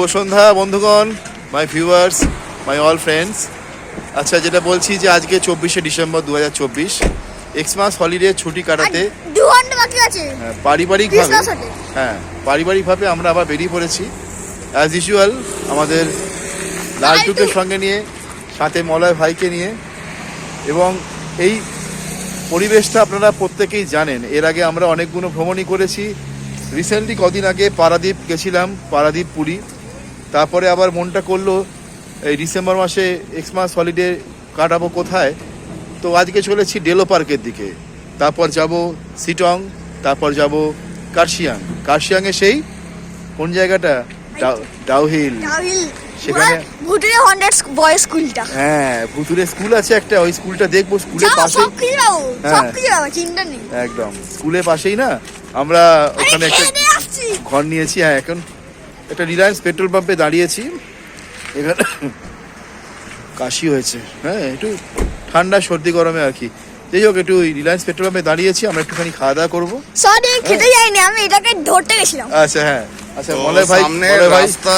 শুভ সন্ধ্যা বন্ধুগণ my viewers my all friends আচ্ছা যেটা বলছি যে আজকে চব্বিশে ডিসেম্বর দু হাজার চব্বিশ এক্সমাস হলিডে ছুটি কাটাতে। হ্যাঁ, পারিবারিকভাবে হ্যাঁ পারিবারিকভাবে আমরা আবার বেরিয়ে পড়েছি। অ্যাজ ইউজুয়াল আমাদের লালটুকে লালটু। সঙ্গে নিয়ে সাথে মলয় ভাইকে নিয়ে। এবং এই পরিবেশটা আপনারা প্রত্যেকেই জানেন। এর আগে আমরা অনেকগুলো ভ্রমণই করেছি। রিসেন্টলি কদিন আগে পারাদ্বীপ গেছিলাম পারাদ্বীপ পুরী। তারপরে আবার মনটা করল এই ডিসেম্বর মাসে এক্সমাস হলিডে কাটাবো কোথায়? তো আজকে চলেছি ডেলো পার্কের দিকে। তারপর যাব সিটং তারপর যাব কার্শিয়াং কার্শিয়াংয়ে সেই কোন জায়গাটা? ডাউ- ডাউহিল সেখানে- ভুটুরে হন্ড্রেড বয়েজ স্কুলটা হ্যাঁ ভুতুরে স্কুল আছে একটা ওই স্কুলটা দেখব স্কুলের যাব হ্যাঁ। চিন্তা নেই। একদম। স্কুলের পাশেই না আমরা ওখানে একটা ঘর নিয়েছি হ্যাঁ এখন একটা রিলায়েন্স পেট্রোল পাম্পে দাঁড়িয়েছি। এখানে কাশি হয়েছে। হ্যাঁ একটু ঠান্ডা সর্দি গরমে আর কি। যাই হোক একটু রিলায়েন্স পেট্রোল পাম্পে দাঁড়িয়েছি আমরা একটুখানি খাওয়া দাওয়া করব। সরি খেতে যাইনি আমি এটাকে ধরতে গেছিলাম। আচ্ছা হ্যাঁ। আচ্ছা তো ভাই সামনে রাস্তা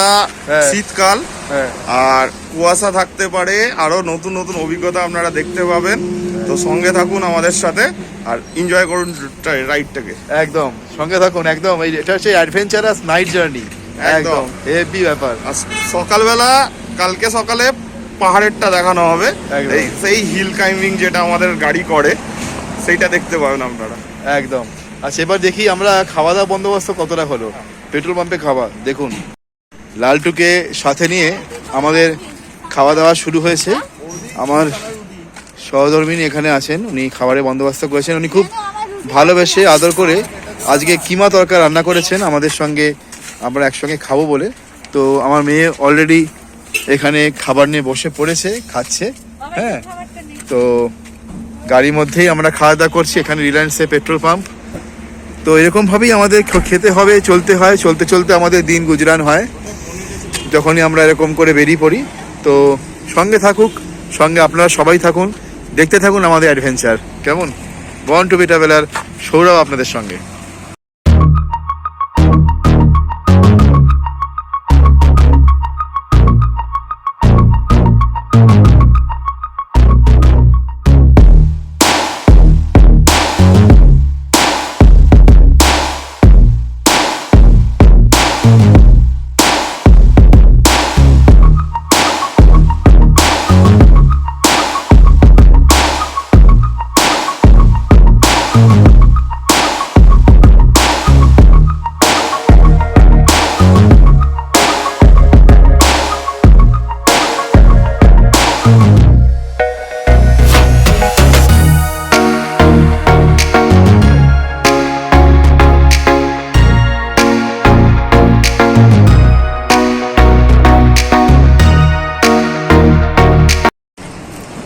হ্যাঁ। শীতকাল। হ্যাঁ। আর কুয়াশা থাকতে পারে আরও নতুন নতুন অভিজ্ঞতা আপনারা দেখতে পাবেন। তো সঙ্গে থাকুন আমাদের সাথে আর এনজয় করুন রাইডটাকে একদম সঙ্গে থাকুন একদম। এই এটা হচ্ছে অ্যাডভেঞ্চারাস নাইট জার্নি একদম। হেভি ব্যাপার। আর সকালবেলা কালকে সকালে পাহাড়েরটা দেখানো হবে। এই সেই হিল ক্লাইম্বিং যেটা আমাদের গাড়ি করে সেইটা দেখতে পাবেন আপনারা। একদম। আচ্ছা এবার দেখি আমরা খাওয়া দাওয়া বন্দোবস্ত কতটা হলো। পেট্রোল পাম্পে খাওয়া দেখুন। লালটুকে সাথে নিয়ে আমাদের খাওয়া দাওয়া শুরু হয়েছে। আমার সহধর্মিনী এখানে আছেন উনি খাবারের বন্দোবস্ত করেছেন। উনি খুব ভালোবেসে আদর করে আজকে কিমা তরকা রান্না করেছেন আমাদের সঙ্গে আমরা একসঙ্গে খাব বলে। তো আমার মেয়ে অলরেডি এখানে খাবার নিয়ে বসে পড়েছে, খাচ্ছে। হ্যাঁ তো গাড়ির মধ্যেই আমরা খাওয়া দাওয়া করছি, এখানে রিলায়েন্সে পেট্রোল পাম্প তো এরকমভাবেই আমাদের খেতে হবে, চলতে হয়। চলতে চলতে আমাদের দিন গুজরান হয়। যখনই আমরা এরকম করে বেরিয়ে পড়ি, তো সঙ্গে থাকুক, সঙ্গে আপনারা সবাই থাকুন। দেখতে থাকুন আমাদের অ্যাডভেঞ্চার কেমন? বন টু বি ট্রাভেলার সৌরভ আপনাদের সঙ্গে।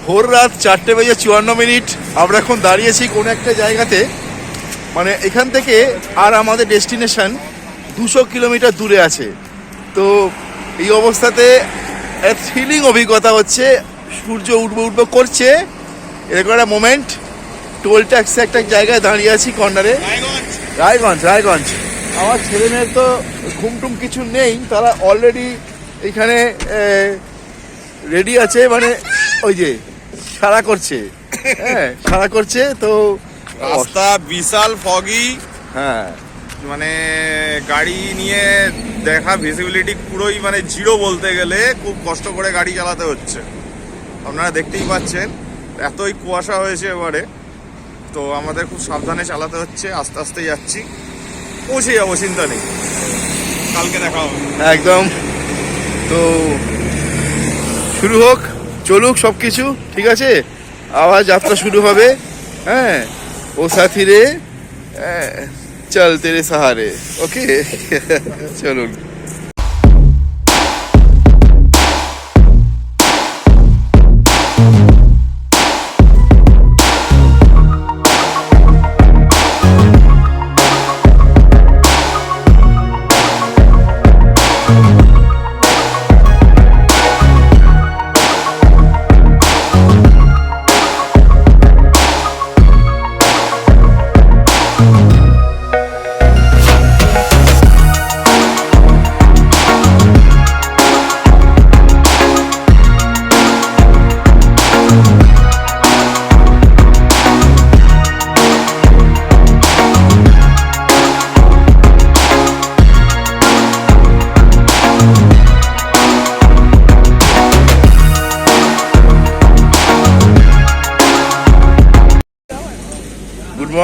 ভোর রাত চারটে বেজে চুয়ান্ন মিনিট। আমরা এখন দাঁড়িয়েছি কোনো একটা জায়গাতে। মানে এখান থেকে আর আমাদের ডেস্টিনেশন দুশো কিলোমিটার দূরে আছে। তো এই অবস্থাতে এক থ্রিলিং অভিজ্ঞতা হচ্ছে সূর্য উঠবো উঠবো করছে। এরকম একটা মোমেন্ট টোল ট্যাক্সে একটা জায়গায় দাঁড়িয়ে আছি কর্নারে রায়গঞ্জ। রায়গঞ্জ আমার ছেলে মেয়ের তো ঘুম টুম কিছু নেই তারা অলরেডি এখানে রেডি আছে। মানে ওই যে সারা করছে। হ্যাঁ সারা করছে তো রাস্তা বিশাল ফগি হ্যাঁ। মানে গাড়ি নিয়ে দেখা ভিজিবিলিটি পুরোই মানে জিরো বলতে গেলে খুব কষ্ট করে গাড়ি চালাতে হচ্ছে। আপনারা দেখতেই পাচ্ছেন এতই কুয়াশা হয়েছে এবারে। তো আমাদের খুব সাবধানে চালাতে হচ্ছে আস্তে আস্তে যাচ্ছি। পৌঁছে যাব চিন্তা নেই। কালকে দেখা হবে। একদম। তো শুরু হোক। চলুক সব কিছু ঠিক আছে? আবার যাত্রা শুরু হবে হ্যাঁ? ও সাথী রে হ্যাঁ, চল তেরে সাহারে ওকে? চলুন।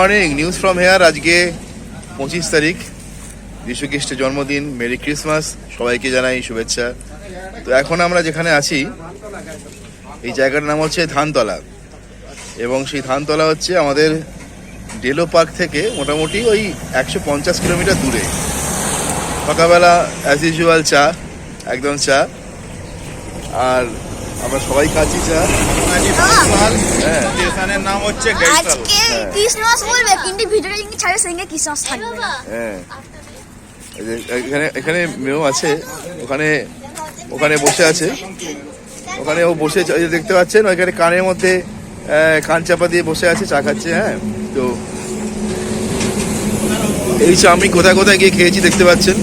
মর্নিং নিউজ ফ্রম হেয়ার আজকে পঁচিশ তারিখ যীশু খ্রিস্টের জন্মদিন, মেরি ক্রিসমাস, সবাইকে জানাই শুভেচ্ছা। তো এখন আমরা যেখানে আছি, এই জায়গার নাম হচ্ছে ধানতলা। এবং সেই ধানতলা হচ্ছে আমাদের ডেলো পার্ক থেকে মোটামুটি ওই একশো পঞ্চাশ কিলোমিটার দূরে। সকালবেলা অ্যাজ ইউজুয়াল চা, একদম চা। আর আমরা সবাই খাচ্ছি চা হ্যাঁ স্টেশনের নাম হচ্ছে গেস্টাল আজকে ক্রিসমাস বলবে কিন্তু ভিডিওটা কিন্তু ছাড়ে সেদিকে ক্রিসমাস থাকবে। না হ্যাঁ। এখানে এখানে মেয়েও আছে ওখানে ওখানে বসে আছে। ওখানে ও বসে দেখতে পাচ্ছেন ওইখানে কানের মধ্যে কান চাপা দিয়ে বসে আছে চা খাচ্ছে হ্যাঁ। তো এই চা আমি কোথায় কোথায় গিয়ে খেয়েছি দেখতে পাচ্ছেন।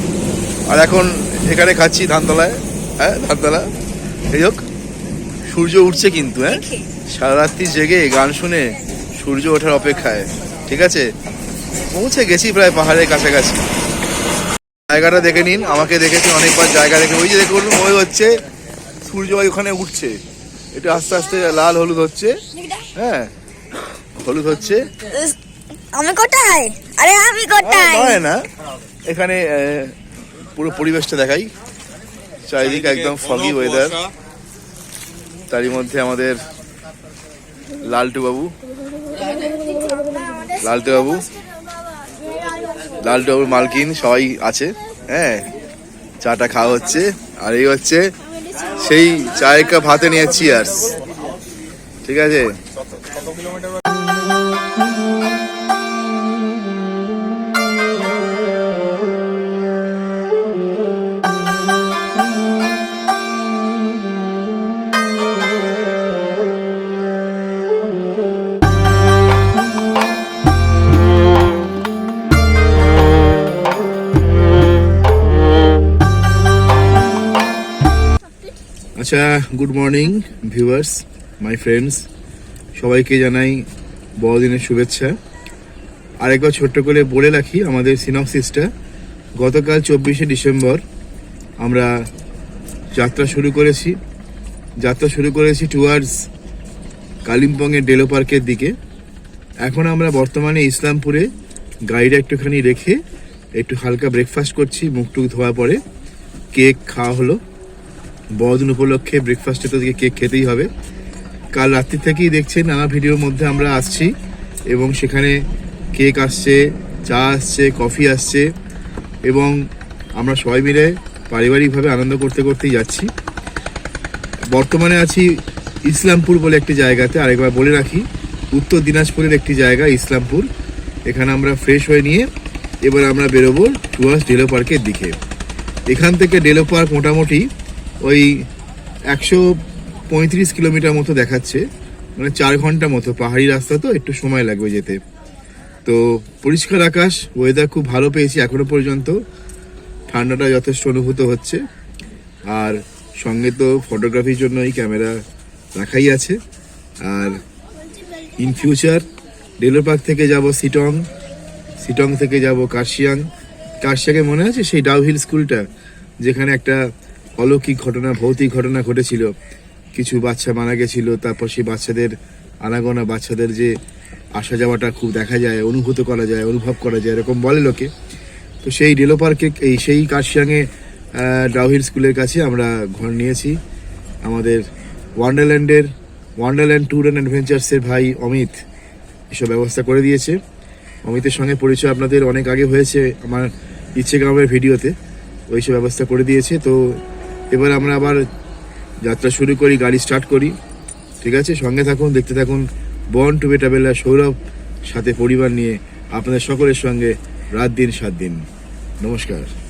আর এখন এখানে খাচ্ছি ধানতলায় হ্যাঁ ধানতলা। এই হোক। সূর্য উঠছে কিন্তু হ্যাঁ। সারা রাত্রি জেগে গান শুনে সূর্য ওঠার অপেক্ষায় ঠিক আছে? পৌঁছে গেছি প্রায় পাহাড়ের কাছাকাছি। জায়গাটা দেখে নিন আমাকে দেখেছি অনেকবার জায়গা দেখে। ওই যে দেখুন ওই হচ্ছে সূর্য ওখানে উঠছে। এটা আস্তে আস্তে লাল হলুদ হচ্ছে। হ্যাঁ হলুদ হচ্ছে। আমি কোথায়? আরে আমি কোথায়? না। এখানে পুরো পরিবেশটা দেখাই। চারিদিকে একদম ফগি ওয়েদার তারই মধ্যে আমাদের লালটু বাবু। লালটু বাবু। লালটু বাবুর মালকিন, সবাই আছে হ্যাঁ। চাটা খাওয়া হচ্ছে, আর এই হচ্ছে সেই চায়ের কাপ হাতে নিয়ে চিয়ার্স ঠিক আছে? আচ্ছা good morning viewers my friends সবাইকে জানাই বড়দিনের শুভেচ্ছা। আরেকবার ছোট্ট করে বলে রাখি, আমাদের সিনপসিসটা গতকাল চব্বিশে ডিসেম্বর আমরা যাত্রা শুরু করেছি। যাত্রা শুরু করেছি টুয়ার্ডস কালিম্পংয়ের ডেলো পার্কের দিকে। এখন আমরা বর্তমানে ইসলামপুরে গাড়িটা একটুখানি রেখে একটু হালকা ব্রেকফাস্ট করছি, মুখ টুক ধোয়া পরে। কেক খাওয়া হলো। বড়দিন উপলক্ষে ব্রেকফাস্টে তো কেক খেতেই হবে। কাল রাত্রি থেকেই দেখছেন, নানা ভিডিওর মধ্যে আমরা আসছি এবং সেখানে কেক আসছে, চা আসছে কফি আসছে এবং আমরা সবাই মিলে পারিবারিকভাবে আনন্দ করতে করতেই যাচ্ছি। বর্তমানে আছি ইসলামপুর বলে একটি জায়গাতে, আরেকবার বলে রাখি, উত্তর দিনাজপুরের একটি জায়গা, ইসলামপুর। এখানে আমরা ফ্রেশ হয়ে নিয়ে এবার আমরা বেরোবো টুয়ার্স ডেলো পার্কের দিকে। এখান থেকে ডেলো পার্ক মোটামুটি ওই একশো পঁয়ত্রিশ কিলোমিটার মতো দেখাচ্ছে। মানে চার ঘণ্টা মতো, পাহাড়ি রাস্তা তো, একটু সময় লাগবে যেতে। তো পরিষ্কার আকাশ ওয়েদার খুব ভালো পেয়েছি এখনও পর্যন্ত। ঠান্ডাটা যথেষ্ট অনুভূত হচ্ছে। আর সঙ্গে তো ফটোগ্রাফির জন্য এই ক্যামেরা রাখাই আছে। আর ইন ফিউচার ডেলো পার্ক থেকে যাব সিটং সিটং থেকে যাব কার্শিয়াং কার্শিয়াংয়ে মনে আছে সেই ডাউহিল স্কুলটা যেখানে একটা অলৌকিক ঘটনা ভৌতিক ঘটনা ঘটেছিল। কিছু বাচ্চা মারা গেছিল তারপর সেই বাচ্চাদের আনাগোনা বাচ্চাদের যে আসা যাওয়াটা খুব দেখা যায় অনুভূত করা যায় অনুভব করা যায় এরকম বলে লোকে। তো সেই ডেলো পার্কে এই সেই কার্শিয়াংয়ে আহ, ডাউহিল স্কুলের কাছে আমরা ঘর নিয়েছি। আমাদের ওয়ান্ডারল্যান্ডের ওয়ান্ডারল্যান্ড ট্যুর অ্যান্ড অ্যাডভেঞ্চার্সের ভাই অমিত এসব ব্যবস্থা করে দিয়েছে। অমিতের সঙ্গে পরিচয় আপনাদের অনেক আগে হয়েছে আমার ইচ্ছে গ্রামের ভিডিওতে। ওই সব ব্যবস্থা করে দিয়েছে। তো এবার আমরা আবার যাত্রা শুরু করি, গাড়ি স্টার্ট করি। ঠিক আছে? সঙ্গে থাকুন, দেখতে থাকুন। বন টু বেটাবেলা সৌরভ, সাথে পরিবার নিয়ে আপনাদের সকলের সঙ্গে রাত দিন, সাত দিন। নমস্কার।